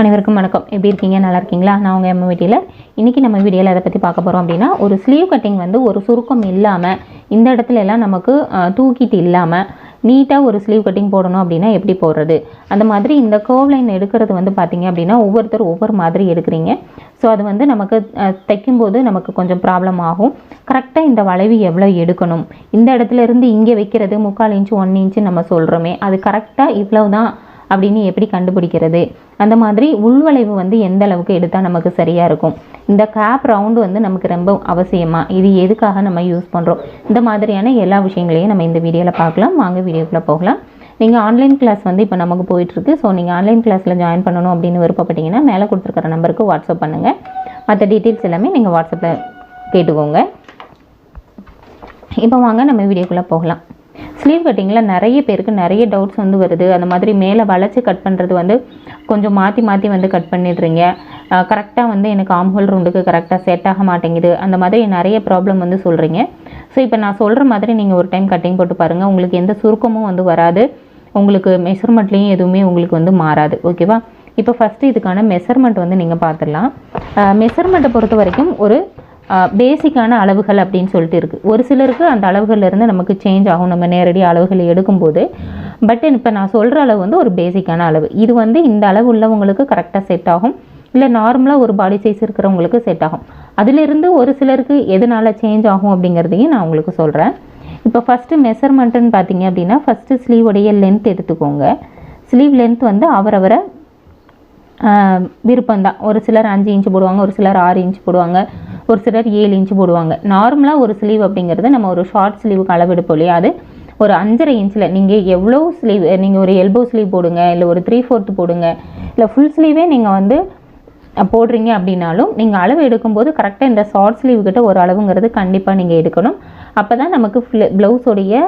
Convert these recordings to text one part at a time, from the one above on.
அனைவருக்கும் வணக்கம். எப்படி இருக்கீங்க? நல்லா இருக்கீங்களா? நான் உங்கள் எம்ம வீட்டில் இன்றைக்கி நம்ம வீடியோவில் அதை பற்றி பார்க்க போகிறோம் அப்படின்னா ஒரு ஸ்லீவ் கட்டிங் வந்து ஒரு சுருக்கம் இல்லாமல் இந்த இடத்துல எல்லாம் நமக்கு தூக்கிட்டு இல்லாமல் நீட்டாக ஒரு ஸ்லீவ் கட்டிங் போடணும் அப்படின்னா எப்படி போடுறது? அந்த மாதிரி இந்த கர்வ் லைன் எடுக்கிறது வந்து பார்த்திங்க அப்படின்னா ஒவ்வொருத்தர் ஒவ்வொரு மாதிரி எடுக்கிறீங்க. ஸோ அது வந்து நமக்கு தைக்கும்போது நமக்கு கொஞ்சம் ப்ராப்ளம் ஆகும். கரெக்டாக இந்த வளைவு எவ்வளோ எடுக்கணும்? இந்த இடத்துல இருந்து இங்கே வைக்கிறது முக்கால் இன்ச்சு ஒன் இன்ச்சு நம்ம சொல்கிறோமே அது கரெக்டாக இவ்வளவு தான் அப்படின்னு எப்படி கண்டுபிடிக்கிறது? அந்த மாதிரி உள்வளைவு வந்து எந்த அளவுக்கு எடுத்தால் நமக்கு சரியாக இருக்கும்? இந்த கேப் ரவுண்டு வந்து நமக்கு ரொம்ப அவசியமாக இது எதுக்காக நம்ம யூஸ் பண்ணுறோம் இந்த மாதிரியான எல்லா விஷயங்களையும் நம்ம இந்த வீடியோவில் பார்க்கலாம். வாங்க வீடியோக்குள்ளே போகலாம். நீங்கள் ஆன்லைன் கிளாஸ் வந்து இப்போ நமக்கு போயிட்டுருக்கு. ஸோ நீங்கள் ஆன்லைன் கிளாஸில் ஜாயின் பண்ணணும் அப்படின்னு விருப்பப்பட்டீங்கன்னா மேலே கொடுத்துருக்கிற நம்பருக்கு வாட்ஸ்அப் பண்ணுங்கள் மற்ற டீட்டெயில்ஸ் எல்லாமே நீங்கள் வாட்ஸ்அப்பில் கேட்டுக்கோங்க. இப்போ வாங்க நம்ம வீடியோக்குள்ளே போகலாம். ஸ்லீவ் கட்டிங்கில் நிறைய பேருக்கு நிறைய டவுட்ஸ் வந்து வருது. அந்த மாதிரி மேலே வளைச்சி கட் பண்ணுறது வந்து கொஞ்சம் மாற்றி மாற்றி வந்து கட் பண்ணிடுறீங்க. கரெக்டாக வந்து எனக்கு ஆம்ஹோல் ரவுண்டுக்கு கரெக்டாக செட் ஆக மாட்டேங்குது. அந்த மாதிரி நிறைய ப்ராப்ளம் வந்து சொல்கிறீங்க ஸோ இப்போ நான் சொல்கிற மாதிரி நீங்கள் ஒரு டைம் கட்டிங் போட்டு பாருங்கள் உங்களுக்கு எந்த சுருக்கமும் வந்து வராது. உங்களுக்கு மெஷர்மெண்ட்லேயும் எதுவுமே உங்களுக்கு வந்து மாறாது. ஓகேவா இப்போ ஃபஸ்ட்டு இதுக்கான மெஷர்மெண்ட் வந்து நீங்கள் பார்த்துடலாம். மெஷர்மெண்ட்டை பொறுத்த வரைக்கும் ஒரு பேசிக்கான அளவுகள் அப்படின்னு சொல்லிட்டு இருக்குது ஒரு சிலருக்கு அந்த அளவுகள்லேருந்து நமக்கு சேஞ்ச் ஆகும். நம்ம நேரடி அளவுகளை எடுக்கும்போது. பட் இப்போ நான் சொல்கிற அளவு வந்து ஒரு பேசிக்கான அளவு. இது வந்து இந்த அளவு உள்ளவங்களுக்கு கரெக்டாக செட் ஆகும். இல்லை நார்மலாக ஒரு பாடி சைஸ் இருக்கிறவங்களுக்கு செட் ஆகும். அதிலிருந்து ஒரு சிலருக்கு எதனால் சேஞ்ச் ஆகும் அப்படிங்கிறதையும் நான் உங்களுக்கு சொல்கிறேன் இப்போ ஃபஸ்ட்டு மெஷர்மெண்ட்டுன்னு பார்த்தீங்க அப்படின்னா ஃபஸ்ட்டு ஸ்லீவுடைய லென்த் எடுத்துக்கோங்க. ஸ்லீவ் லென்த் வந்து அவரவரை விருப்பம்தான். ஒரு சிலர் அஞ்சு இன்ச்சு போடுவாங்க ஒரு சிலர் ஆறு இன்ச் போடுவாங்க ஒரு சிலர் ஏழு இன்ச்சு போடுவாங்க. நார்மலாக ஒரு ஸ்லீவ் அப்படிங்கிறது நம்ம ஒரு ஷார்ட் ஸ்லீவுக்கு அளவெடுப்போம் இல்லையா அது ஒரு அஞ்சரை இன்ச்சில் நீங்கள் எவ்வளோ ஸ்லீவ் நீங்கள் ஒரு எல்போ ஸ்லீவ் போடுங்க இல்லை ஒரு த்ரீ ஃபோர்த்து போடுங்க இல்லை ஃபுல் ஸ்லீவே நீங்கள் வந்து போடுறீங்க அப்படின்னாலும் நீங்கள் அளவு எடுக்கும்போது கரெக்டாக இந்த ஷார்ட் ஸ்லீவ் கிட்ட ஒரு அளவுங்கிறது கண்டிப்பாக நீங்கள் எடுக்கணும். அப்போ தான் நமக்கு ப்ளவுஸோடைய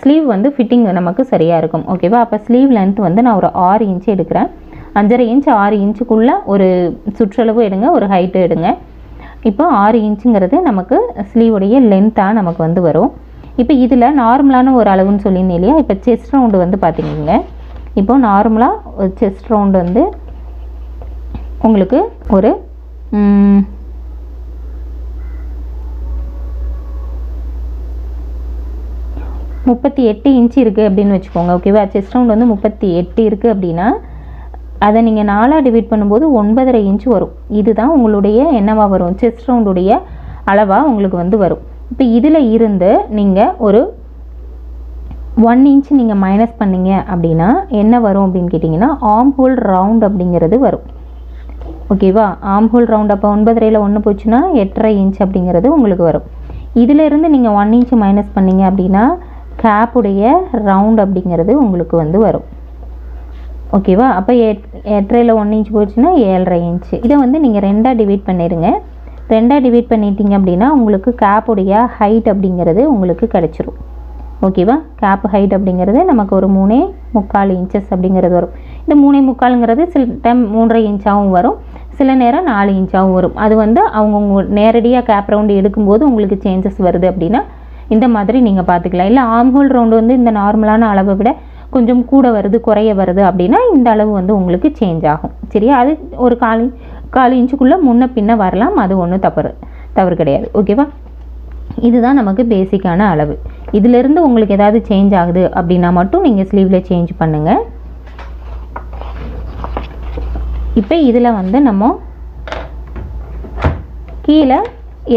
ஸ்லீவ் வந்து ஃபிட்டிங் நமக்கு சரியாக இருக்கும். ஓகேவா அப்போ ஸ்லீவ் லென்த் வந்து நான் ஒரு ஆறு இன்ச்சு எடுக்கிறேன். அஞ்சரை இன்ச் ஆறு இன்ச்சுக்குள்ளே ஒரு சுற்றளவு எடுங்க ஒரு ஹைட்டு எடுங்க. இப்போ ஆறு இன்ச்சுங்கிறது நமக்கு ஸ்லீவுடைய லென்த்தாக நமக்கு வந்து வரும். இப்போ இதில் நார்மலான ஒரு அளவுன்னு சொல்லியிருந்தேன் இல்லையா? இப்போ செஸ்ட் ரவுண்டு வந்து பார்த்திங்க இப்போ நார்மலாக ஒரு செஸ்ட் ரவுண்டு வந்து உங்களுக்கு ஒரு முப்பத்தி எட்டு இன்ச்சு இருக்குது அப்படின்னு வச்சுக்கோங்க. ஓகேவா செஸ்ட் ரவுண்ட் வந்து முப்பத்தி எட்டு இருக்குது அப்படின்னா அதை நீங்கள் நாலாக டிவைட் பண்ணும்போது ஒன்பதரை இன்ச் வரும். இதுதான் உங்களுடைய என்னவாக வரும்? செஸ்ட் ரவுண்டுடைய அளவாக உங்களுக்கு வந்து வரும். இப்போ இதில் இருந்து நீங்கள் ஒரு ஒன் இன்ச் நீங்கள் மைனஸ் பண்ணீங்க அப்படின்னா என்ன வரும் அப்படின்னு கேட்டிங்கன்னா ஆம் ஹோல் ரவுண்ட் அப்படிங்கிறது வரும். ஓகேவா ஆம் ஹோல் ரவுண்ட் அப்போ ஒன்பதரையில் ஒன்று போச்சுன்னா எட்டரை இன்ச் அப்படிங்கிறது உங்களுக்கு வரும். இதிலிருந்து நீங்கள் ஒன் இன்ச் மைனஸ் பண்ணீங்க அப்படின்னா கேப்புடைய ரவுண்ட் அப்படிங்கிறது உங்களுக்கு வந்து வரும். ஓகேவா? அப்போ எட் எட்டரையில் ஒன் இன்ச் போயிடுச்சுன்னா ஏழரை இன்ச்சு இதை வந்து நீங்கள் ரெண்டாக டிவைட் பண்ணிடுங்க. ரெண்டாக டிவைட் பண்ணிட்டீங்க அப்படின்னா உங்களுக்கு கேப்புடைய ஹைட் அப்படிங்கிறது உங்களுக்கு கிடச்சிரும். ஓகேவா? கேப் ஹைட் அப்படிங்கிறது நமக்கு ஒரு மூணே முக்கால் இன்ச்சஸ் அப்படிங்கிறது வரும். இந்த மூணே முக்காலுங்கிறது சில டைம் மூன்றரை இன்ச்சாகவும் வரும். சில நேரம் நாலு இன்ச்சாகவும் வரும். அது வந்து அவங்கவுங்க நேரடியாக கேப் ரவுண்டு எடுக்கும்போது உங்களுக்கு சேஞ்சஸ் வருது அப்படின்னா இந்த மாதிரி நீங்கள் பார்த்துக்கலாம். இல்லை ஆம்ஹோல் ரவுண்டு வந்து இந்த நார்மலான அளவை விட கொஞ்சம் கூட வருது குறைய வருது அப்படின்னா இந்த அளவு வந்து உங்களுக்கு சேஞ்ச் ஆகும். சரியா? அது ஒரு காலி கால் இன்ச்சுக்குள்ளே முன்ன பின்ன வரலாம். அது ஒன்றும் தவறு தவறு கிடையாது. ஓகேவா இதுதான் நமக்கு பேசிக்கான அளவு. இதிலிருந்து உங்களுக்கு ஏதாவது சேஞ்ச் ஆகுது அப்படின்னா மட்டும் நீங்கள் ஸ்லீவில் சேஞ்ச் பண்ணுங்கள் இப்போ இதில் வந்து நம்ம கீழே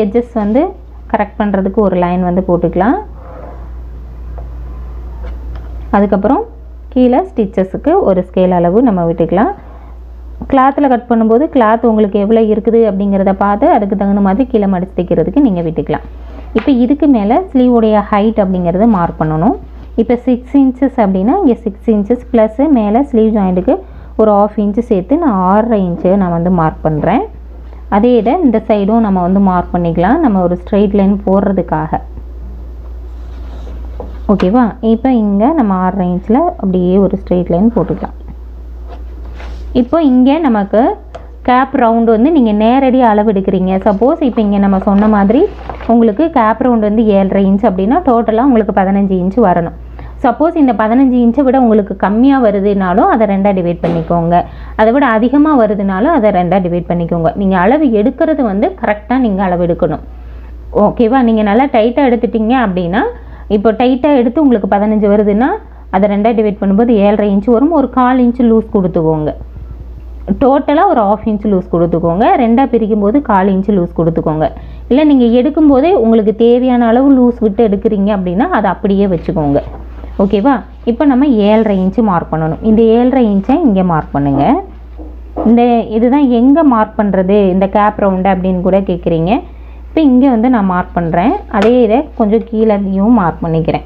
எட்ஜஸ் வந்து கரெக்ட் பண்ணுறதுக்கு ஒரு லைன் வந்து போட்டுக்கலாம். அதுக்கப்புறம் கீழே ஸ்டிச்சஸுக்கு ஒரு ஸ்கேல் அளவு நம்ம விட்டுக்கலாம். கிளாத்தில் கட் பண்ணும்போது கிளாத் உங்களுக்கு எவ்வளோ இருக்குது அப்படிங்கிறத பார்த்து அதுக்கு தகுந்த மாதிரி கீழே மடிச்சு தைக்கிறதுக்கு நீங்கள் விட்டுக்கலாம். இப்போ இதுக்கு மேலே ஸ்லீவுடைய ஹைட் அப்படிங்கிறத மார்க் பண்ணணும். இப்போ சிக்ஸ் இன்ச்சஸ் அப்படின்னா இங்கே சிக்ஸ் இன்ச்சஸ் ப்ளஸ்ஸு மேலே ஸ்லீவ் ஜாயிண்ட்டுக்கு ஒரு ஆஃப் இன்ச்சு சேர்த்து நான் ஆறரை இன்ச்சு நான் வந்து மார்க் பண்ணுறேன் அதே இதை இந்த சைடும் நம்ம வந்து மார்க் பண்ணிக்கலாம். நம்ம ஒரு ஸ்ட்ரெயிட் லைன் போடுறதுக்காக. ஓகேவா? இப்போ இங்கே நம்ம ஆறரை இன்ச்சில் அப்படியே ஒரு ஸ்ட்ரெயிட் லைன் போட்டுக்கலாம். இப்போ இங்கே நமக்கு கேப் ரவுண்டு வந்து நீங்கள் நேரடியாக அளவு எடுக்கிறீங்க சப்போஸ் இப்போ இங்கே நம்ம சொன்ன மாதிரி உங்களுக்கு கேப் ரவுண்டு வந்து ஏழரை இன்ச் அப்படின்னா டோட்டலாக உங்களுக்கு பதினஞ்சு இன்ச் வரணும். சப்போஸ் இந்த பதினஞ்சு இன்ச்சை விட உங்களுக்கு கம்மியாக வருதுனாலும் அதை ரெண்டாக டிவைட் பண்ணிக்கோங்க. அதை விட அதிகமாக வருதுனாலும் அதை ரெண்டாக டிவைட் பண்ணிக்கோங்க. நீங்கள் அளவு எடுக்கிறது வந்து கரெக்டாக நீங்கள் அளவு எடுக்கணும் ஓகேவா? நீங்கள் நல்லா டைட்டாக எடுத்துட்டீங்க அப்படின்னா இப்போ டைட்டாக எடுத்து உங்களுக்கு பதினஞ்சு வருதுன்னா அதை ரெண்டாக டிவைட் பண்ணும்போது ஏழரை இன்ச்சு வரும். ஒரு கால் இன்ச்சு லூஸ் கொடுத்துக்கோங்க. டோட்டலாக ஒரு ஆஃப் இன்ச் லூஸ் கொடுத்துக்கோங்க. ரெண்டாக பிரிக்கும் போது கால் இன்ச்சு லூஸ் கொடுத்துக்கோங்க. இல்லை நீங்கள் எடுக்கும்போதே உங்களுக்கு தேவையான அளவு லூஸ் விட்டு எடுக்கிறீங்க அப்படின்னா அதை அப்படியே வச்சுக்கோங்க. ஓகேவா இப்போ நம்ம ஏழரை இன்ச்சு மார்க் பண்ணணும். இந்த ஏழரை இன்ச்சை இங்கே மார்க் பண்ணுங்கள் இந்த இதுதான் எங்கே மார்க் பண்ணுறது இந்த கேப் ரவுண்டு அப்படின்னு கூட கேட்குறீங்க. இப்போ இங்கே வந்து நான் மார்க் பண்ணுறேன் அதே இதை கொஞ்சம் கீழேயும் மார்க் பண்ணிக்கிறேன்.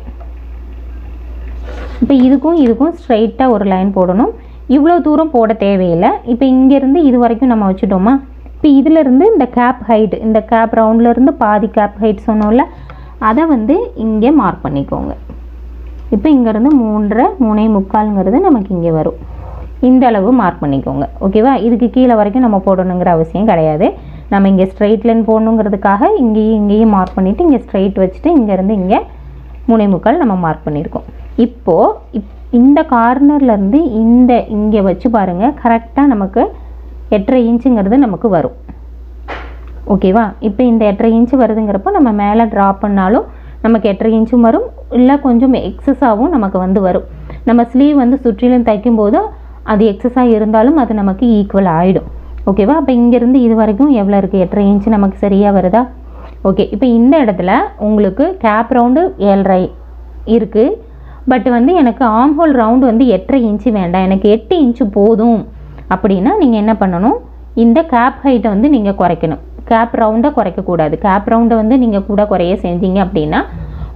இப்போ இதுக்கும் இதுக்கும் ஸ்ட்ரைட்டாக ஒரு லைன் போடணும். இவ்வளோ தூரம் போட தேவையில்லை. இப்போ இங்கேருந்து இது வரைக்கும் நம்ம வச்சுட்டோமா? இப்போ இதிலேருந்து இந்த கேப் ஹைட் இந்த கேப் ரவுண்ட்லேருந்து பாதி கேப் ஹைட் சொன்னோம்ல அதை வந்து இங்கே மார்க் பண்ணிக்கோங்க. இப்போ இங்கேருந்து மூன்றரை மூணே முக்கால்ங்கிறது நமக்கு இங்கே வரும். இந்த அளவு மார்க் பண்ணிக்கோங்க. ஓகேவா இதுக்கு கீழே வரைக்கும் நம்ம போடணுங்கிற அவசியம் கிடையாது. நம்ம இங்கே ஸ்ட்ரைட் லைன் போடணுங்கிறதுக்காக இங்கேயும் இங்கேயும் மார்க் பண்ணிவிட்டு இங்கே ஸ்ட்ரைட் வச்சுட்டு இங்கேருந்து இங்கே முனைமுக்கள் முக்கால் நம்ம மார்க் பண்ணியிருக்கோம். இப்போது இப் இந்த கார்னர்லேருந்து இந்த இங்கே வச்சு பாருங்கள் கரெக்டாக நமக்கு எட்டரை இன்ச்சுங்கிறது நமக்கு வரும். ஓகேவா இப்போ இந்த எட்டரை இன்ச்சு வருதுங்கிறப்போ நம்ம மேலே ட்ரா பண்ணாலும் நமக்கு எட்டரை இன்ச்சும் வரும் இல்லை கொஞ்சம் எக்ஸஸாகவும் நமக்கு வந்து வரும். நம்ம ஸ்லீவ் வந்து சுற்றிலும் தைக்கும்போது அது எக்ஸஸாக இருந்தாலும் அது நமக்கு ஈக்குவல் ஆகிடும் ஓகேவா அப்போ இங்கேருந்து இது வரைக்கும் எவ்வளோ இருக்குது எட்டரை இன்ச்சு நமக்கு சரியாக வருதா? ஓகே இப்போ இந்த இடத்துல உங்களுக்கு கேப் ரவுண்டு ஏழரை இருக்குது பட் வந்து எனக்கு ஆம் ஹோல் ரவுண்டு வந்து எட்டரை இன்ச்சு வேண்டாம். எனக்கு எட்டு இன்ச்சு போதும். அப்படின்னா நீங்கள் என்ன பண்ணணும்? இந்த கேப் ஹைட்டை வந்து நீங்கள் குறைக்கணும். கேப் ரவுண்டை குறைக்கக்கூடாது கேப் ரவுண்டை வந்து நீங்கள் கூட குறைய செஞ்சீங்க அப்படின்னா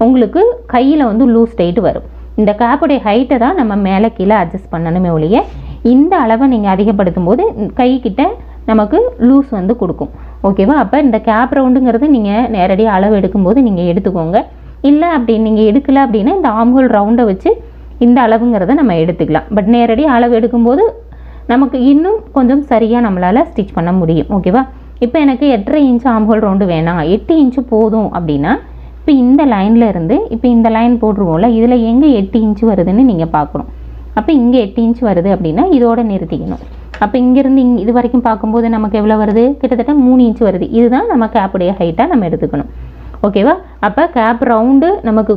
உங்களுக்கு கையில் வந்து லூஸ் டைட் வரும். இந்த கேப்புடைய ஹைட்டை தான் நம்ம மேலே கீழே அட்ஜஸ்ட் பண்ணணுமே ஒழிய இந்த அளவை நீங்கள் அதிகப்படுத்தும் போது கைக்கிட்ட நமக்கு லூஸ் வந்து கொடுக்கும். ஓகேவா அப்போ இந்த கேப் ரவுண்டுங்கிறது நீங்கள் நேரடியாக அளவு எடுக்கும்போது நீங்கள் எடுத்துக்கோங்க. இல்லை அப்படி நீங்கள் எடுக்கலை அப்படின்னா இந்த ஆம்ஹோல் ரவுண்டை வச்சு இந்த அளவுங்கிறத நம்ம எடுத்துக்கலாம். பட் நேரடி அளவு எடுக்கும்போது நமக்கு இன்னும் கொஞ்சம் சரியாக நம்மளால் ஸ்டிச் பண்ண முடியும். ஓகேவா இப்போ எனக்கு எட்டரை இன்ச்சு ஆம்ஹோல் ரவுண்டு வேணாம். எட்டு இன்ச்சு போதும் அப்படின்னா இப்போ இந்த லைனில் இருந்து இப்போ இந்த லைன் போட்டுருவோம்ல இதில் எங்கே எட்டு இன்ச்சு வருதுன்னு நீங்கள் பார்க்கணும். அப்போ இங்கே எட்டு இன்ச் வருது அப்படின்னா இதோட நிறுத்திக்கணும். அப்போ இங்கேருந்து இங் இது வரைக்கும் பார்க்கும்போது நமக்கு எவ்வளோ வருது? கிட்டத்தட்ட மூணு இன்ச் வருது. இதுதான் நம்ம கேப்புடைய ஹைட்டாக நம்ம எடுத்துக்கணும். ஓகேவா அப்போ கேப் ரவுண்டு நமக்கு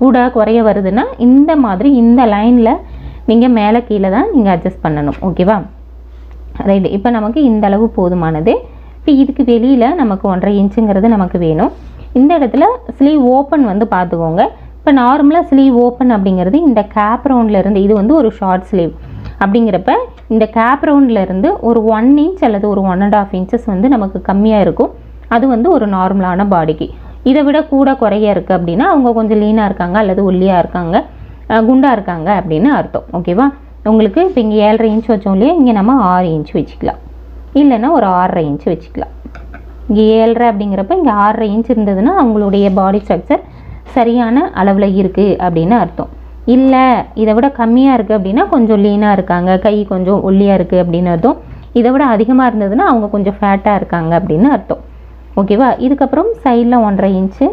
கூட குறைய வருதுன்னா இந்த மாதிரி இந்த லைனில் நீங்கள் மேலே கீழே தான் நீங்கள் அட்ஜஸ்ட் பண்ணணும். ஓகேவா ரைட் இப்போ நமக்கு இந்த அளவு போதுமானது. இப்போ இதுக்கு வெளியில் நமக்கு ஒன்றரை இன்ச்சுங்கிறது நமக்கு வேணும். இந்த இடத்துல ஸ்லீவ் ஓப்பன் வந்து பார்த்துக்கோங்க. இப்போ நார்மலாக ஸ்லீவ் ஓப்பன் அப்படிங்கிறது இந்த கேப் இருந்து இது வந்து ஒரு ஷார்ட் ஸ்லீவ் அப்படிங்கிறப்ப இந்த கேப் இருந்து ஒரு ஒன் இன்ச் அல்லது ஒரு ஒன் அண்ட் ஆஃப் இன்ச்சஸ் வந்து நமக்கு கம்மியாக இருக்கும். அது வந்து ஒரு நார்மலான பாடிக்கு இதை விட கூட குறைய இருக்குது அப்படின்னா அவங்க கொஞ்சம் லீனாக இருக்காங்க அல்லது ஒல்லியாக இருக்காங்க குண்டாக இருக்காங்க அப்படின்னு அர்த்தம். ஓகேவா உங்களுக்கு இப்போ இங்கே ஏழரை இன்ச் வச்சோம் இல்லையா? இங்கே நம்ம ஆறு இன்ச் வச்சுக்கலாம். இல்லைன்னா ஒரு ஆறரை இன்ச் வச்சுக்கலாம். இங்கே ஏழரை அப்படிங்கிறப்ப இங்கே ஆறரை இன்ச் இருந்ததுன்னா அவங்களுடைய பாடி ஸ்ட்ரக்சர் சரியான அளவில் இருக்குது அப்படின்னு அர்த்தம். இல்லை இதை விட கம்மியாக இருக்குது அப்படின்னா கொஞ்சம் லீனாக இருக்காங்க கை கொஞ்சம் ஒல்லியாக இருக்குது அப்படின்னு அர்த்தம். இதை விட அதிகமாக இருந்ததுன்னா அவங்க கொஞ்சம் ஃபேட்டாக இருக்காங்க அப்படின்னு அர்த்தம். ஓகேவா இதுக்கப்புறம் சைடில் ஒன்றரை இன்ச்சு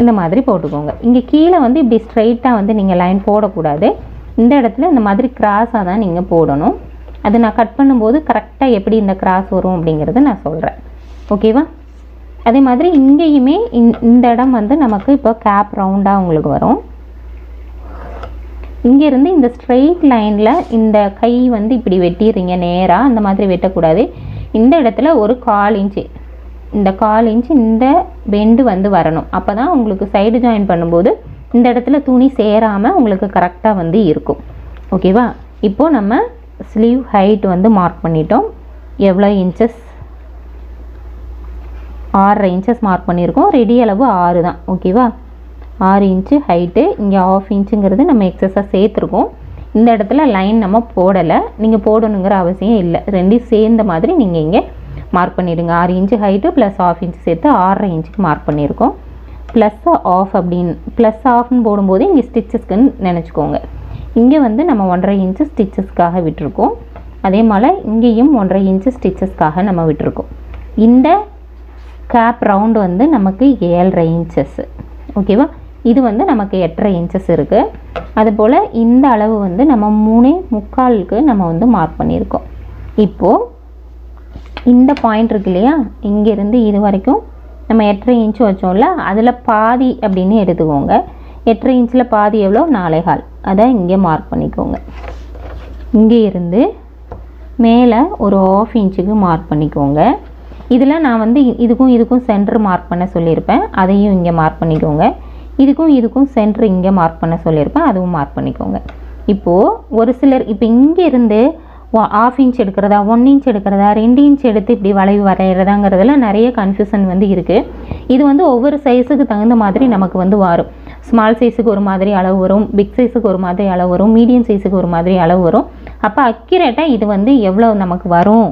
இந்த மாதிரி போட்டுக்கோங்க. இங்கே கீழே வந்து இப்படி ஸ்ட்ரைட்டாக வந்து நீங்கள் லைன் போடக்கூடாது. இந்த இடத்துல இந்த மாதிரி கிராஸாக தான் நீங்கள் போடணும். அது நான் கட் பண்ணும்போது கரெக்டாக எப்படி இந்த கிராஸ் வரும் அப்படிங்கிறத நான் சொல்கிறேன் ஓகேவா அதே மாதிரி இங்கேயுமே இந் இந்த இடம் வந்து நமக்கு இப்போ கேப் ரவுண்டாக உங்களுக்கு வரும். இங்கேருந்து இந்த ஸ்ட்ரெயிட் லைனில் இந்த கை வந்து இப்படி வெட்டிடுறீங்க நேராக அந்த மாதிரி வெட்டக்கூடாது. இந்த இடத்துல ஒரு கால் இன்ச்சு இந்த கால் இன்ச்சு இந்த பெண்டு வந்து வரணும். அப்போ தான் உங்களுக்கு சைடு ஜாயின் பண்ணும்போது இந்த இடத்துல துணி சேராமல் உங்களுக்கு கரெக்டாக வந்து இருக்கும். ஓகேவா இப்போது நம்ம ஸ்லீவ் ஹைட் வந்து மார்க் பண்ணிட்டோம். எவ்வளோ இன்ச்சஸ் ஆறரை இன்ச்சஸ் மார்க் பண்ணியிருக்கோம். ரெடி அளவு ஆறு தான். ஓகேவா ஆறு இன்ச்சு ஹைட்டு இங்கே ஆஃப் இன்ச்சுங்கிறது நம்ம எக்ஸஸாக சேர்த்துருக்கோம். இந்த இடத்துல லைன் நம்ம போடலை. நீங்கள் போடணுங்கிற அவசியம் இல்லை. ரெண்டையும் சேர்ந்த மாதிரி நீங்கள் இங்கே மார்க் பண்ணிவிடுங்க ஆறு inch height plus half inch சேர்த்து ஆறரை இன்ச்சுக்கு மார்க் பண்ணியிருக்கோம். ப்ளஸ் ஆஃப் அப்படின்னு ப்ளஸ் ஆஃப்னு போடும்போது இங்கே ஸ்டிச்சஸ்க்குன்னு நினச்சிக்கோங்க. இங்கே வந்து நம்ம ஒன்றரை இன்ச்சு ஸ்டிச்சஸ்க்காக விட்டுருக்கோம். அதே மாதிரி இங்கேயும் ஒன்றரை இன்ச்சு ஸ்டிச்சஸ்க்காக நம்ம விட்டுருக்கோம். இந்த கேப் ரவுண்டு வந்து நமக்கு ஏழரை இன்ச்சஸ்ஸு ஓகேவா இது வந்து நமக்கு எட்டரை இன்ச்சஸ் இருக்குது அதுபோல் இந்த அளவு வந்து நம்ம மூணே முக்காலுக்கு நம்ம வந்து மார்க் பண்ணியிருக்கோம். இப்போது இந்த பாயிண்ட் இருக்கு இல்லையா? இங்கேருந்து இது வரைக்கும் நம்ம எட்டரை இன்ச்சு வச்சோம்ல அதில் பாதி அப்படின்னு எடுத்துக்கோங்க எட்டரை இன்ச்சில் பாதி எவ்வளோ? நாலே கால். அதை இங்கே மார்க் பண்ணிக்கோங்க. இங்கே இருந்து மேலே ஒரு ஆஃப் இன்ச்சுக்கு மார்க் பண்ணிக்கோங்க. இதில் நான் வந்து இதுக்கும் இதுக்கும் சென்டர் மார்க் பண்ண சொல்லியிருப்பேன். அதையும் இங்கே மார்க் பண்ணிக்கோங்க. இதுக்கும் இதுக்கும் சென்டர் இங்கே மார்க் பண்ண சொல்லியிருப்பேன். அதுவும் மார்க் பண்ணிக்கோங்க. இப்போது ஒரு சிலர் இப்போ இங்கே இருந்து ஆஃப் இன்ச் எடுக்கிறதா ஒன் இன்ச் எடுக்கிறதா ரெண்டு இன்ச் எடுத்து இப்படி வளைவு வரைகிறதாங்கிறதுல நிறைய கன்ஃபியூஷன் வந்து இருக்குது இது வந்து ஒவ்வொரு சைஸுக்கு தகுந்த மாதிரி நமக்கு வந்து வரும் ஸ்மால் சைஸுக்கு ஒரு மாதிரி அளவு வரும் பிக் சைஸுக்கு ஒரு மாதிரி அளவு வரும் மீடியம் சைஸுக்கு ஒரு மாதிரி அளவு வரும். அப்போ அக்யூரேட்டாக இது வந்து எவ்வளோ நமக்கு வரும்?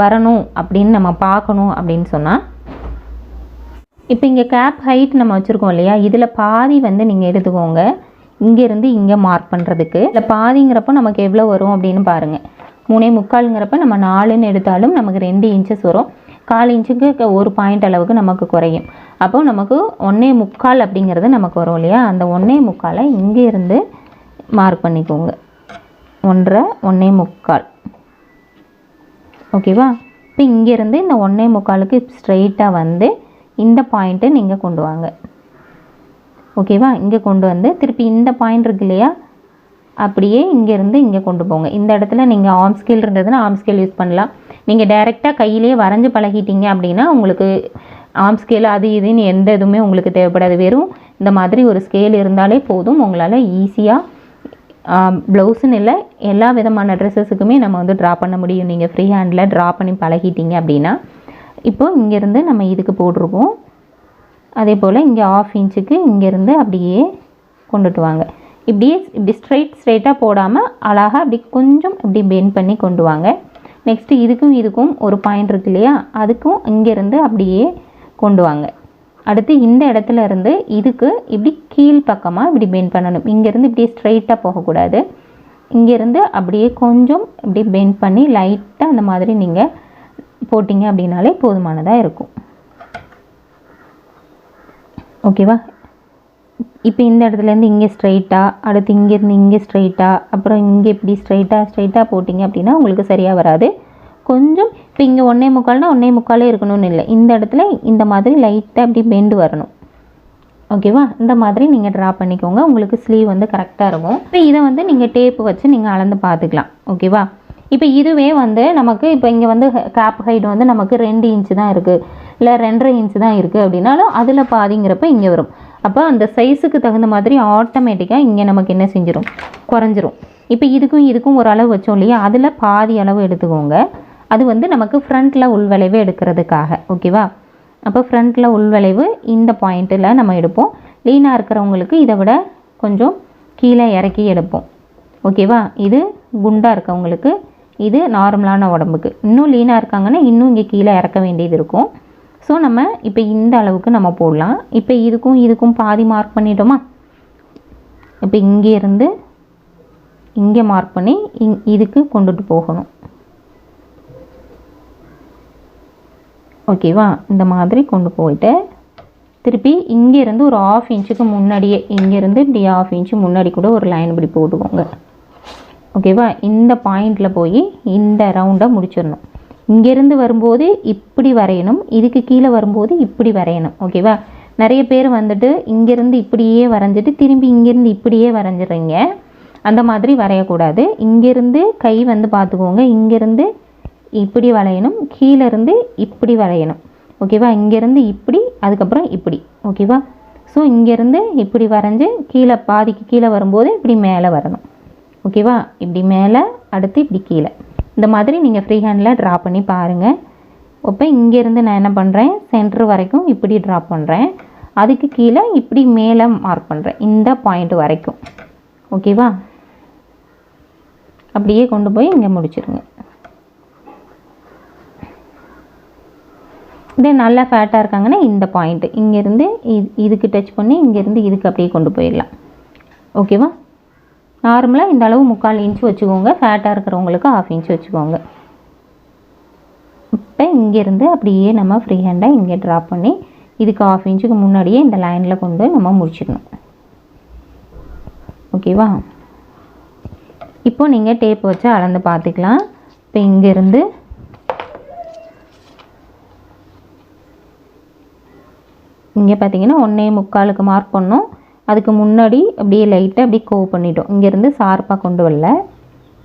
வரணும் அப்படின்னு நம்ம பார்க்கணும் அப்படின்னு சொன்னால் இப்போ இங்கே கேப் ஹைட் நம்ம வச்சுருக்கோம் இல்லையா? இதில் பாதி வந்து நீங்கள் எடுத்துக்கோங்க. இங்கேருந்து இங்கே மார்க் பண்ணுறதுக்கு இல்லை பாதிங்கிறப்போ நமக்கு எவ்வளோ வரும் அப்படின்னு பாருங்கள் மூணே முக்காலுங்கிறப்ப நம்ம நாலுன்னு எடுத்தாலும் நமக்கு ரெண்டு இன்ச்சஸ் வரும். கால் இன்ச்சுக்கு ஒரு பாயிண்ட் அளவுக்கு நமக்கு குறையும். அப்போ நமக்கு ஒன்றே முக்கால் அப்படிங்கிறது நமக்கு வரும் இல்லையா? அந்த ஒன்றே முக்காலை இங்கே இருந்து மார்க் பண்ணிக்கோங்க. ஒன்றரை ஒன்றே முக்கால். ஓகேவா? இப்போ இங்கேருந்து இந்த ஒன்றே முக்காலுக்கு ஸ்ட்ரெயிட்டாக வந்து இந்த பாயிண்ட்டை நீங்கள் கொண்டு வாங்க. ஓகேவா? இங்கே கொண்டு வந்து திருப்பி இந்த பாயிண்ட் இருக்கு இல்லையா? அப்படியே இங்கேருந்து இங்கே கொண்டு போங்க. இந்த இடத்துல நீங்கள் ஆர்ம் ஸ்கேல் இருந்ததுன்னா ஆர்ம் ஸ்கேல் யூஸ் பண்ணலாம். நீங்கள் டைரெக்டாக கையிலேயே வரைஞ்சி பழகிட்டீங்க அப்படின்னா உங்களுக்கு ஆர்ம் ஸ்கேல் அது இதுன்னு எந்த இதுவுமே உங்களுக்கு தேவைப்படாது. வெறும் இந்த மாதிரி ஒரு ஸ்கேல் இருந்தாலே போதும். உங்களால் ஈஸியாக ப்ளவுஸுன்னு இல்லை எல்லா விதமான ட்ரெஸ்ஸஸுக்குமே நம்ம வந்து ட்ரா பண்ண முடியும். நீங்கள் ஃப்ரீ ஹேண்டில் ட்ரா பண்ணி பழகிட்டீங்க அப்படின்னா இப்போது இங்கேருந்து நம்ம இதுக்கு போட்டிருக்கோம் அதே போல் இங்கே ஆஃப் இன்ச்சுக்கு இங்கேருந்து அப்படியே கொண்டுட்டு வாங்க. இப்படியே இப்படி ஸ்ட்ரைட் ஸ்ட்ரைட்டாக போடாமல் அழகாக அப்படி கொஞ்சம் இப்படி பெண்ட் பண்ணி கொண்டு வாங்க. நெக்ஸ்ட்டு இதுக்கும் இதுக்கும் ஒரு பாயிண்ட் இருக்கு இல்லையா? அதுக்கும் இங்கேருந்து அப்படியே கொண்டு வாங்க. அடுத்து இந்த இடத்துல இருந்து இதுக்கு இப்படி கீழ் பக்கமாக இப்படி பெண்ட் பண்ணணும். இங்கேருந்து இப்படி ஸ்ட்ரைட்டாக போகக்கூடாது. இங்கேருந்து அப்படியே கொஞ்சம் இப்படி பெண்ட் பண்ணி லைட்டாக அந்த மாதிரி நீங்கள் போட்டிங்க அப்படின்னாலே போதுமானதாக இருக்கும். ஓகேவா இப்போ இந்த இடத்துலேருந்து இங்கே ஸ்ட்ரைட்டாக அடுத்து இங்கேருந்து இங்கே ஸ்ட்ரைட்டாக அப்புறம் இங்கே இப்படி ஸ்ட்ரைட்டாக ஸ்ட்ரைட்டாக போட்டிங்க அப்படின்னா உங்களுக்கு சரியாக வராது. கொஞ்சம் இப்போ இங்கே ஒன்றே முக்கால்னா ஒன்றே முக்காலே இருக்கணும்னு இல்லை. இந்த இடத்துல இந்த மாதிரி லைட்டாக இப்படி பெண்டு வரணும். ஓகேவா இந்த மாதிரி நீங்கள் ட்ரா பண்ணிக்கோங்க. உங்களுக்கு ஸ்லீவ் வந்து கரெக்டாக இருக்கும். இப்போ இதை வந்து நீங்கள் டேப்பு வச்சு நீங்கள் அளந்து பார்த்துக்கலாம். ஓகேவா இப்போ இதுவே வந்து நமக்கு இப்போ இங்கே வந்து கேப் ஹைட் வந்து நமக்கு ரெண்டு இன்ச்சு தான் இருக்குது இல்லை ரெண்டரை இன்ச்சு தான் இருக்குது அப்படின்னாலும் அதில் பாதிங்கிறப்ப இங்கே வரும். அப்போ அந்த சைஸுக்கு தகுந்த மாதிரி ஆட்டோமேட்டிக்காக இங்கே நமக்கு என்ன செஞ்சிடும் குறைஞ்சிரும். இப்போ இதுக்கும் இதுக்கும் ஒரு அளவு வச்சோம் இல்லையா? அதில் பாதி அளவு எடுத்துக்கோங்க. அது வந்து நமக்கு ஃப்ரண்ட்டில் உள்வளைவு எடுக்கிறதுக்காக ஓகேவா அப்போ ஃப்ரண்ட்டில் உள்வளைவு இந்த பாயிண்ட்டில் நம்ம எடுப்போம். லீனாக இருக்கிறவங்களுக்கு இதை விட கொஞ்சம் கீழே இறக்கி எடுப்போம். ஓகேவா இது குண்டாக இருக்கவங்களுக்கு இது நார்மலான உடம்புக்கு. இன்னும் லீனாக இருக்காங்கன்னா இன்னும் இங்கே கீழே இறக்க வேண்டியது இருக்கும். ஸோ நம்ம இப்போ இந்த அளவுக்கு நம்ம போடலாம். இப்போ இதுக்கும் இதுக்கும் பாதி மார்க் பண்ணிட்டோமா? இப்போ இங்கே இருந்து இங்கே மார்க் பண்ணி இங் இதுக்கு கொண்டுட்டு போகணும். ஓகேவா இந்த மாதிரி கொண்டு போயிட்டு திருப்பி இங்கேருந்து ஒரு ஆஃப் இன்ச்சுக்கு முன்னாடியே இங்கேருந்து இப்படி ஆஃப் இன்ச்சு முன்னாடி கூட ஒரு லைன் இப்படி போட்டுக்கோங்க. ஓகேவா இந்த பாயிண்டில் போய் இந்த ரவுண்டை முடிச்சிடணும். இங்கேருந்து வரும்போது இப்படி வரையணும் இதுக்கு கீழே வரும்போது இப்படி வரையணும். ஓகேவா நிறைய பேர் வந்துட்டு இங்கேருந்து இப்படியே வரைஞ்சிட்டு திரும்பி இங்கேருந்து இப்படியே வரைஞ்சிடுறீங்க. அந்த மாதிரி வரையக்கூடாது. இங்கேருந்து கை வந்து பார்த்துக்கோங்க. இங்கேருந்து இப்படி வளையணும் கீழேருந்து இப்படி வளையணும். ஓகேவா இங்கேருந்து இப்படி அதுக்கப்புறம் இப்படி. ஓகேவா ஸோ இங்கேருந்து இப்படி வரைஞ்சி கீழே பாதிக்கு கீழே வரும்போது இப்படி மேலே வரணும். ஓகேவா இப்படி மேலே அடுத்து இப்படி கீழே. இந்த மாதிரி நீங்கள் ஃப்ரீ ஹேண்டில் ட்ரா பண்ணி பாருங்கள் இப்போ இங்கேருந்து நான் என்ன பண்ணுறேன் சென்டர் வரைக்கும் இப்படி ட்ரா பண்ணுறேன் அதுக்கு கீழே இப்படி மேலே மார்க் பண்ணுறேன் இந்த பாயிண்ட் வரைக்கும். ஓகேவா அப்படியே கொண்டு போய் இங்கே முடிச்சிருங்க. இதே நல்லா ஃபேட்டாக இருக்காங்கன்னா இந்த பாயிண்ட்டு இங்கேருந்து இது இதுக்கு டச் பண்ணி இங்கேருந்து இதுக்கு அப்படியே கொண்டு போயிடலாம். ஓகேவா நார்மலாக இந்த அளவு முக்கால் இன்ச் வச்சுக்கோங்க. ஃபேட்டாக இருக்கிறவங்களுக்கு ஆஃப் இன்ச்சு வச்சுக்கோங்க. இப்போ இங்கேருந்து அப்படியே நம்ம ஃப்ரீ ஹேண்டாக இங்கே ட்ரா பண்ணி இதுக்கு ஆஃப் இன்ச்சுக்கு முன்னாடியே இந்த லைனில் கொண்டு நம்ம முடிச்சிடணும். ஓகேவா இப்போ நீங்கள் டேப் வச்சு அளந்து பார்த்துக்கலாம். இப்போ இங்கேருந்து இங்கே பார்த்தீங்கன்னா ஒன்றே முக்காலுக்கு மார்க் பண்ணோம். அதுக்கு முன்னாடி அப்படியே லைட்டாக அப்படியே கோவ் பண்ணிட்டோம். இங்கேருந்து ஷார்ப்பாக கொண்டு வரல.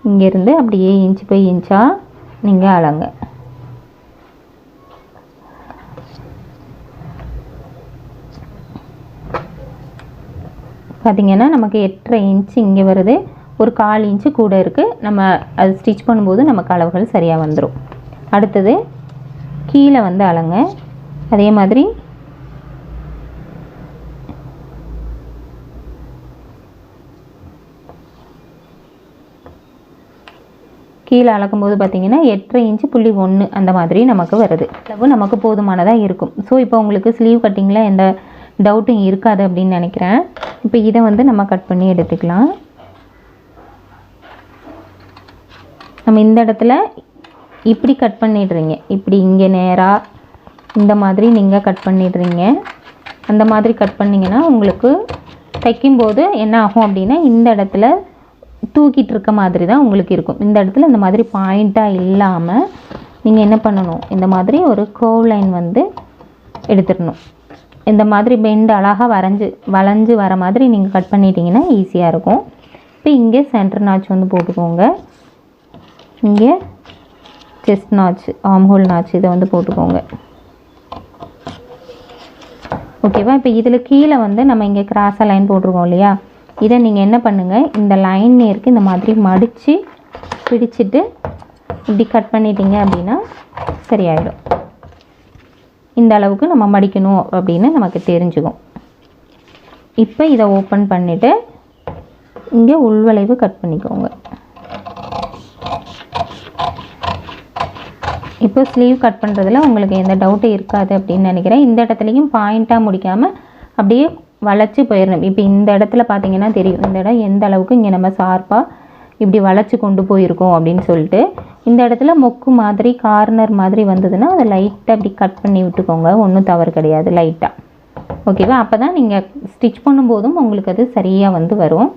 இங்கேருந்து அப்படியே இன்ச்சு பை இன்ச்சாக நீங்கள் அளங்க பார்த்திங்கன்னா நமக்கு எட்டரை இன்ச்சு இங்கே வருது. ஒரு கால் இன்ச்சு கூட இருக்குது நம்ம அது ஸ்டிச் பண்ணும்போது நமக்கு அளவுகள் சரியாக வந்துடும் அடுத்தது கீழே வந்து அளங்க அதே மாதிரி கீழே அளக்கும்போது பார்த்தீங்கன்னா எட்டரை இன்ச்சு புள்ளி ஒன்று அந்த மாதிரி நமக்கு வருது. அளவு நமக்கு போதுமானதாக இருக்கும். ஸோ இப்போ உங்களுக்கு ஸ்லீவ் கட்டிங்கில் எந்த டவுட்டும் இருக்காது அப்படின்னு நினைக்கிறேன். இப்போ இதை வந்து நம்ம கட் பண்ணி எடுத்துக்கலாம். நம்ம இந்த இடத்துல இப்படி கட் பண்ணிடுறீங்க. இப்படி இங்கே நேராக இந்த மாதிரி நீங்கள் கட் பண்ணிடுறீங்க. அந்த மாதிரி கட் பண்ணிங்கன்னா உங்களுக்கு தைக்கும்போது என்ன ஆகும் அப்படின்னா இந்த இடத்துல தூக்கிட்டு இருக்க மாதிரி தான் உங்களுக்கு இருக்கும். இந்த இடத்துல இந்த மாதிரி பாயிண்ட்டாக இல்லாமல் நீங்கள் என்ன பண்ணணும்? இந்த மாதிரி ஒரு கோவ் லைன் வந்து எடுத்துடணும். இந்த மாதிரி பெண்டு அழகாக வரைஞ்சி வளைஞ்சு வர மாதிரி நீங்கள் கட் பண்ணிட்டீங்கன்னா ஈஸியாக இருக்கும். இப்போ இங்கே சென்டர் நாச் வந்து போட்டுக்கோங்க. இங்கே செஸ்ட் நாச் ஆம்ஹோல் நாச் இதை வந்து போட்டுக்கோங்க. ஓகேவா இப்போ இதில் கீழே வந்து நம்ம இங்கே கிராஸாக லைன் போட்டிருக்கோம் இல்லையா? இதை நீங்கள் என்ன பண்ணுங்கள் இந்த லைன் நேருக்கு இந்த மாதிரி மடித்து பிடிச்சிட்டு இப்படி கட் பண்ணிட்டீங்க அப்படின்னா சரியாயிடும். இந்த அளவுக்கு நம்ம மடிக்கணும் அப்படின்னு நமக்கு தெரிஞ்சுக்கும். இப்போ இதை ஓப்பன் பண்ணிவிட்டு இங்கே உள்வளைவு கட் பண்ணிக்கோங்க. இப்போ ஸ்லீவ் கட் பண்ணுறதுல உங்களுக்கு எந்த டவுட்டும் இருக்காது அப்படின்னு நினைக்கிறேன். இந்த இடத்துலையும் பாயிண்ட்டாக முடிக்காமல் அப்படியே வளைச்சி போயிடணும். இப்போ இந்த இடத்துல பார்த்தீங்கன்னா தெரியும். இந்த இடம் எந்த அளவுக்கு இங்கே நம்ம ஷார்ப்பாக இப்படி வளைச்சி கொண்டு போயிருக்கோம் அப்படின்னு சொல்லிட்டு இந்த இடத்துல மொக்கு மாதிரி கார்னர் மாதிரி வந்ததுன்னா அதை லைட்டாக அப்படி கட் பண்ணி விட்டுக்கோங்க. ஒன்றும் தவறு கிடையாது லைட்டாக ஓகேவா அப்போ தான் நீங்கள் ஸ்டிச் பண்ணும்போதும் உங்களுக்கு அது சரியாக வந்து வரும்.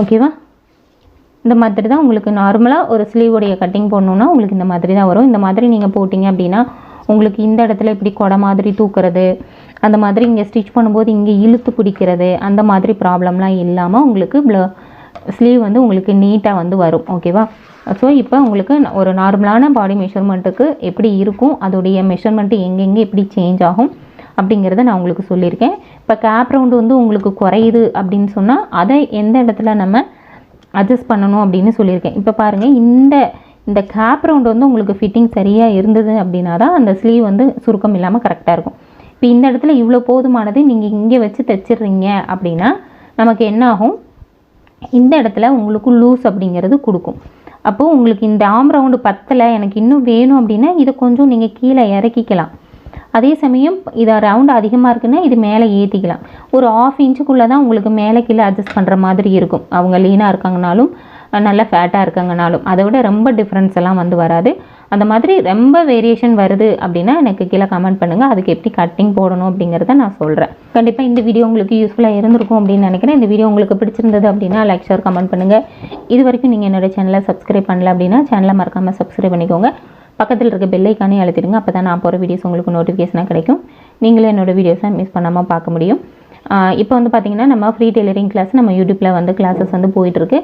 ஓகேவா இந்த மாதிரி தான் உங்களுக்கு நார்மலாக ஒரு ஸ்லீவுடைய கட்டிங் போடணுன்னா உங்களுக்கு இந்த மாதிரி தான் வரும். இந்த மாதிரி நீங்கள் போட்டிங்க அப்படின்னா உங்களுக்கு இந்த இடத்துல இப்படி கொடை மாதிரி தூக்குறது அந்த மாதிரி இங்கே ஸ்டிச் பண்ணும்போது இங்கே இழுத்து பிடிக்கிறது அந்த மாதிரி ப்ராப்ளம்லாம் இல்லாமல் உங்களுக்கு ப்ள ஸ்லீவ் வந்து உங்களுக்கு நீட்டாக வந்து வரும் ஓகேவா ஸோ இப்போ உங்களுக்கு ஒரு நார்மலான பாடி மெஷர்மெண்ட்டுக்கு எப்படி இருக்கும் அதோடைய மெஷர்மெண்ட்டு எங்கெங்கே எப்படி சேஞ்ச் ஆகும் அப்படிங்கிறத நான் உங்களுக்கு சொல்லியிருக்கேன். இப்போ கேப் ரவுண்டு வந்து உங்களுக்கு குறையுது அப்படின்னு சொன்னால் அதை எந்த இடத்துல நம்ம அட்ஜஸ்ட் பண்ணணும் அப்படின்னு சொல்லியிருக்கேன். இப்போ பாருங்கள் இந்த இந்த கேப் ரவுண்ட் வந்து உங்களுக்கு ஃபிட்டிங் சரியாக இருந்தது அப்படின்னா தான் அந்த ஸ்லீவ் வந்து சுருக்கம் இல்லாமல் கரெக்டாக இருக்கும். இப்போ இந்த இடத்துல இவ்வளோ போதுமானது நீங்கள் இங்கே வச்சு தைச்சிடுறீங்க அப்படின்னா நமக்கு என்ன ஆகும் இந்த இடத்துல உங்களுக்கு லூஸ் அப்படிங்கிறது கொடுக்கும். அப்போது உங்களுக்கு இந்த ஆம் ரவுண்டு பத்தலை எனக்கு இன்னும் வேணும் அப்படின்னா இதை கொஞ்சம் நீங்கள் கீழே இறக்கிக்கலாம். அதே சமயம் இதை ரவுண்டு அதிகமாக இருக்குன்னா இது மேலே ஏற்றிக்கலாம் ஒரு ஆஃப் இன்ச்சுக்குள்ளே தான் உங்களுக்கு மேலே கீழே அட்ஜஸ்ட் பண்ணுற மாதிரி இருக்கும். அவங்க லீனாக இருக்காங்கனாலும் நல்லா ஃபேட்டாக இருக்காங்கனாலும். அதை விட ரொம்ப டிஃப்ரென்ஸ் எல்லாம் வந்து வராது. அந்த மாதிரி ரொம்ப வேரியேஷன் வருது அப்படின்னா எனக்கு கீழே கமெண்ட் பண்ணுங்கள் அதுக்கு எப்படி கட்டிங் போடணும் அப்படிங்கிறத நான் சொல்கிறேன் கண்டிப்பாக இந்த வீடியோ உங்களுக்கு யூஸ்ஃபுல்லாக இருந்திருக்கும் அப்படின்னு நினைக்கிறேன். இந்த வீடியோ உங்களுக்கு பிடிச்சிருந்தது அப்படின்னா லைக் ஷேர் கமெண்ட் பண்ணுங்கள் இது வரைக்கும் நீங்கள் என்னோட சேனலை சப்ஸ்கிரைப் பண்ணல அப்படின்னா சேனலை மறக்காமல் சப்ஸ்கிரைப் பண்ணிக்கோங்க. பக்கத்தில் இருக்க பெல்லைக்கானே அழுத்திடுங்க. அப்போ தான் நான் போகிற வீடியோஸ் உங்களுக்கு நோட்டிஃபிகேஷனாக கிடைக்கும். நீங்களும் என்னோடய வீடியோஸை மிஸ் பண்ணாமல் பார்க்க முடியும். இப்போ வந்து பார்த்திங்கன்னா நம்ம ஃப்ரீ டெய்லரிங் கிளாஸ் நம்ம யூடியூப்பில் வந்து கிளாஸஸ் வந்து போயிட்டுருக்கு.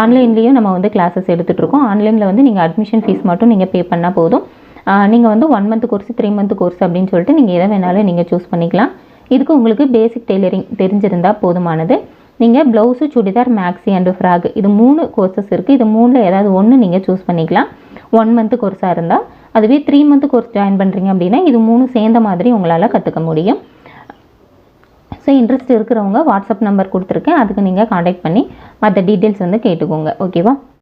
ஆன்லைன்லேயும் நம்ம வந்து கிளாஸஸ் எடுத்துகிட்ருக்கோம் ஆன்லைனில் வந்து நீங்கள் அட்மிஷன் ஃபீஸ் மட்டும் நீங்கள் பே பண்ணால் போதும். நீங்கள் வந்து one month course three month course அப்படின்னு சொல்லிட்டு நீங்கள் எதை வேணாலும் நீங்கள் சூஸ் பண்ணிக்கலாம். இதுக்கு உங்களுக்கு பேசிக் டெய்லரிங் தெரிஞ்சிருந்தால் போதுமானது. நீங்கள் blouse churidar maxi and frock இது மூணு கோர்சஸ் இருக்குது இது மூணில் ஏதாவது ஒன்று நீங்கள் சூஸ் பண்ணிக்கலாம். ஒன் மந்த் கோர்ஸாக இருந்தால் அதுவே த்ரீ மந்த் கோர்ஸ் ஜாயின் பண்ணுறீங்க அப்படின்னா இது மூணு சேர்ந்த மாதிரி உங்களால் கற்றுக்க முடியும். ஸோ இன்ட்ரெஸ்ட் இருக்கிறவங்க வாட்ஸ்அப் நம்பர் கொடுத்துருக்கேன். அதுக்கு நீங்கள் காண்டாக்ட் பண்ணி மற்ற டீட்டெயில்ஸ் வந்து கேட்டுக்கோங்க. ஓகேவா